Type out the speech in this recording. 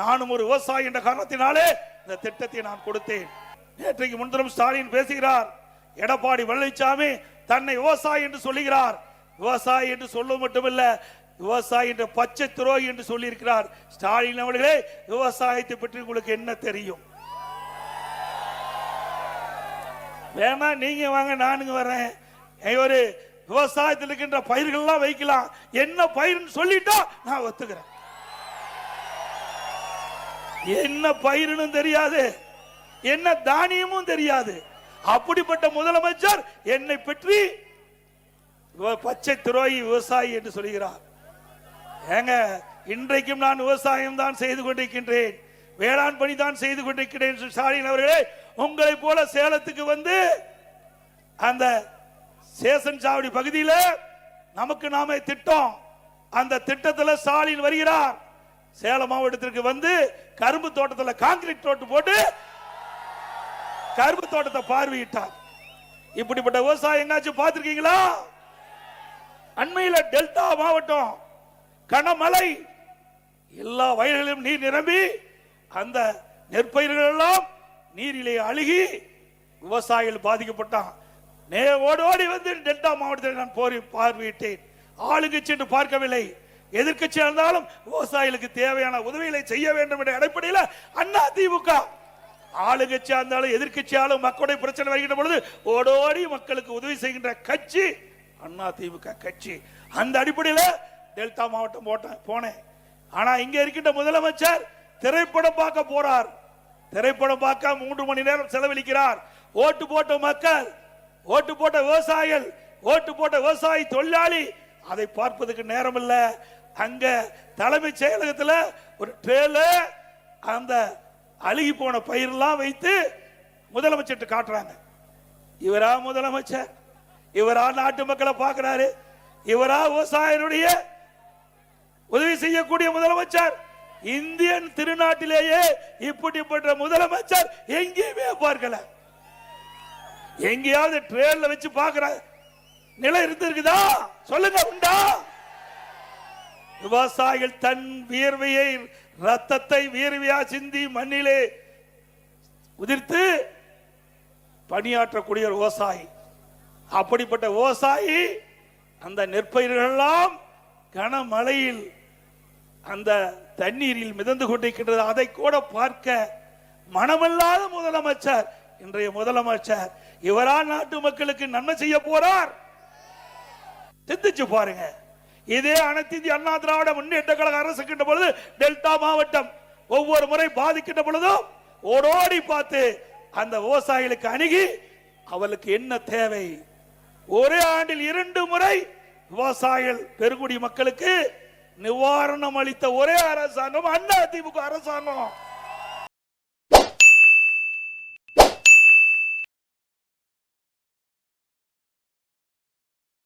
நானும் ஒரு விவசாயி என்ற காரணத்தினாலே இந்த திட்டத்தை நான் கொடுத்தேன். நேற்றைக்கு முன்தினம் ஸ்டாலின் பேசுகிறார் எடப்பாடி பழனிசாமி தன்னை விவசாயி என்று சொல்லுகிறார். விவசாயி என்று சொல்ல மட்டுமல்ல விவசாயி என்ற பச்சை துரோகி என்று சொல்லியிருக்கிறார். ஸ்டாலின் அவர்களே விவசாயத்தை பற்றி உங்களுக்கு என்ன தெரியும்? வேணா நீங்க வாங்க நானுங்க வரேன் ஒரு விவசாயத்தில் இருக்கின்ற பயிர்கள்லாம் வைக்கலாம். என்ன பயிர்னு சொல்லிட்டா நான் ஒத்துக்கிறேன். என்ன பயிர்னு தெரியாது என்ன தானியமும் தெரியாது. அப்படிப்பட்ட முதலமைச்சர் என்னை பற்றி பச்சை துரோகி விவசாயி என்று சொல்கிறார். ஏங்க இன்றைக்கும் நான் விவசாயம் தான் செய்து கொண்டிருக்கின்றேன். வேளாண் பணி தான் செய்து கொண்டிருக்கிறேன் என்று ஸ்டாலின் அவர்களே. உங்களை போல சேலத்துக்கு வந்து அந்த சேசன் சாவடி பகுதியில் நமக்கு நாமே திட்டம். அந்த திட்டத்தில் ஸ்டாலின் வருகிறார். சேலம் மாவட்டத்திற்கு வந்து கரும்பு தோட்டத்தில் காங்கிரீட் தோட்டு போட்டு கரும்பு தோட்டத்தை பார்வையிட்டார். இப்படிப்பட்ட விவசாயம் எங்காச்சும் பார்த்திருக்கீங்களா? அண்மையில் டெல்டா மாவட்டம் கனமலை எல்லா வயல்களிலும் நீர் நிரம்பி அந்த நெற்பயிர்கள் எல்லாம் நீரிலே அழுகி விவசாயிகள் பாதிக்கப்பட்டான். நே ஓடி ஓடி வந்து டெல்டா மாவட்டத்தில் நான் போரி பார்வையிட்டேன். ஆளுங்கட்சி என்று பார்க்கவில்லை. எதிர்கட்சியா இருந்தாலும் விவசாயிகளுக்கு தேவையான உதவிகளை செய்ய வேண்டும் என்ற அடிப்படையில் அண்ணா திமுக. ஆளுங்கட்சியா இருந்தாலும் எதிர்க்கட்சியாலும் மக்களுடைய பிரச்சனை வருகின்ற பொழுது ஓடோடி மக்களுக்கு உதவி செய்கின்ற கட்சி அண்ணா திமுக கட்சி. அந்த அடிப்படையில் டெல்டா மாவட்டம் போட்டேன் போனேன். ஆனா இங்க இருக்கின்ற முதலமைச்சர் திரைப்படம் பார்க்க போறார். திரைப்படம் பார்க்க மூன்று மணி நேரம் செலவழிக்கிறார். ஓட்டு போட்ட மக்கள் ஓட்டு போட்ட விவசாயிகள் ஓட்டு போட்ட விவசாயி தொழிலாளி அதை பார்ப்பதற்கு நேரம் இல்லை அங்க தலைமைச் செயலகத்தில் ஒரு ட்ரேல அந்த அழுகி போன பயிரெல்லாம் வைத்து முதலமைச்சர்கிட்ட காட்டுறாங்க. இவரா முதலமைச்சர்? இவரா நாட்டு மக்களை பார்க்கிறாரு? இவரா விவசாயினுடைய உதவி செய்யக்கூடிய முதலமைச்சர்? இந்தியன் திருநாட்டிலேயே இப்படிப்பட்ட முதலமைச்சர் எங்கேயுமே பார்க்கல. எங்கேயாவது ட்ரெயின்ல வச்சு பார்க்கிற நிலை இருந்திருக்குதா? சொல்லுங்க உண்டா? விவசாயிகள் தன் வியர்வையை ரத்தத்தை வியர்வையா சிந்தி மண்ணிலே உதிர்த்து பணியாற்றக்கூடிய ஒரு விவசாயி. அப்படிப்பட்ட விவசாயி அந்த நெற்பயிர்கள் எல்லாம் கனமழையில் அந்த தண்ணீரில் மிதந்து கொண்டிருக்கின்றது. அதை கூட பார்க்க மனமில்லாத முதலமைச்சர் இன்றைய முதலமைச்சர் இவரால் நாட்டு மக்களுக்கு நன்மை செய்ய போறார். சிந்திச்சு பாருங்க. இதே அனைத்து இந்திய அண்ணா திராவிட முன்னேற்ற கழக அரசு கிட்ட பொழுது டெல்டா மாவட்டம் ஒவ்வொரு முறை பாதிக்கின்ற பொழுதும் ஓடோடி பார்த்து அந்த விவசாயிகளுக்கு அணுகி அவளுக்கு என்ன தேவை? ஒரே ஆண்டில் இரண்டு முறை விவசாயிகள் பெருங்குடி மக்களுக்கு நிவாரணம் அளித்த ஒரே அரசாங்கம் அண்ணா திமுக அரசாங்கம்.